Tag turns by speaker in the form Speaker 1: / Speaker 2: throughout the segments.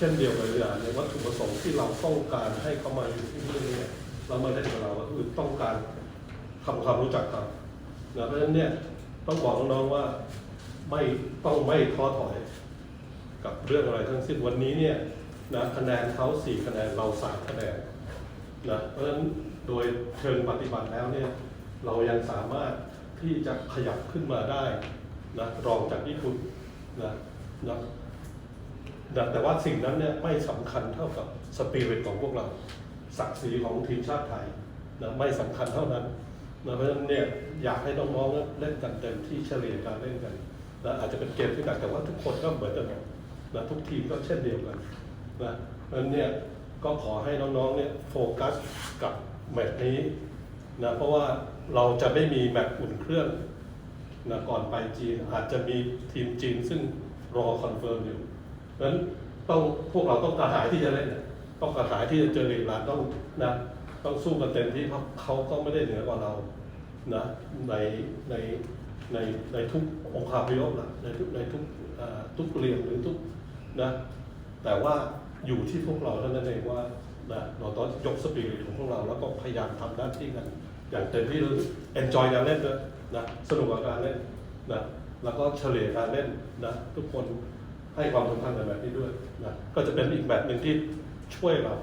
Speaker 1: เช่นเดียวกับอย่างในวัตถุประสงค์ที่เราต้องการให้เขามาอยู่ที่นี่เนี่ยเรามาเล่นกับเราก็คือต้องการทำความรู้จักเขานะเพราะฉะนั้นเนี่ยต้องบอกน้องๆว่าไม่ต้องไม่ท้อถอยกับเรื่องอะไรทั้งสิ้นวันนี้เนี่ยนะคะแนนเขาสี่คะแนนเราสามคะแนนนะเพราะฉะนั้นโดยเชิงปฏิบัติแล้วเนี่ยเรายังสามารถที่จะขยับขึ้นมาได้นะรองจากญี่ปุ่นนะนะ นะแต่ว่าสิ่งนั้นเนี่ยไม่สำคัญเท่ากับสปิริตของพวกเรา ศักดิ์ศรีของทีมชาติไทยนะไม่สำคัญเท่านั้นนะเพราะฉะนั้นเนี่ยอยากให้น้องๆเล่นกันเต็มที่เฉลี่ยการเล่นกันนะอาจจะเป็นเกมที่หนักแต่ว่าทุกคนก็เหมือนกันนะทุกทีมก็เช่นเดียวกันนะเพราะฉะนั้นเนี่ยก็ขอให้น้องๆเนี่ยโฟกัสกับแมตช์นี้นะเพราะว่าเราจะไม่มีแมตช์อุ่นเครื่องนะก่อนไปจีนอาจจะมีทีมจีนซึ่งรอคอนเฟิร์มอยู่ เพราะฉะนั้นต้องพวกเราต้องกระหายที่จะเล่นนะต้องกระหายที่จะเจออีรานต้องนะต้องสู้กันเต็มที่เพราะเขาก็ไม่ได้เหนือกว่าเรานะในในในในทุกองค์คาพยพนะในทุกในทุกทุกเรียนหรือทุกนะแต่ว่าอยู่ที่พวกเราเท่านั้นเองว่านะเราต้องยกสปิริตของพวกเราแล้วก็พยายามทำหน้าที่กัน อย่างเต็มที่รู้เอนจอยการเล่นด้วยนะสนุกกับการเล่นนะแล้วก็เฉลี่ยการเล่นนะทุกคน ให้ความสำคัญในแบบนี้ด้วยนะก็จะเป็นอีกแบบหนึ่งที่ช่วยเรา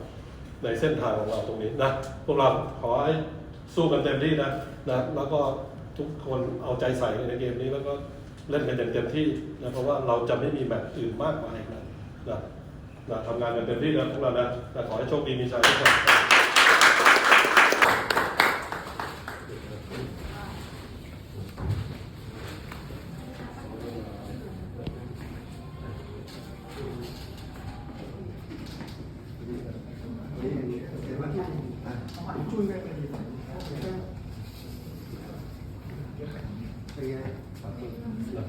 Speaker 1: ในเส้นทางของเราตรงนี้นะพวกเราขอให้สู้กันเต็มที่นะนะแล้วก็ทุกคนเอาใจใส่ในเกมนี้แล้วก็เล่นกันอย่างเต็มที่นะเพราะว่าเราจะไม่มีแบบอื่นมากมายนะนะนะทำงานกันเต็มที่นะพวกเรานะนะขอให้โชคดีมีชัยทุกคน
Speaker 2: เป็นไง
Speaker 1: นะ
Speaker 2: ท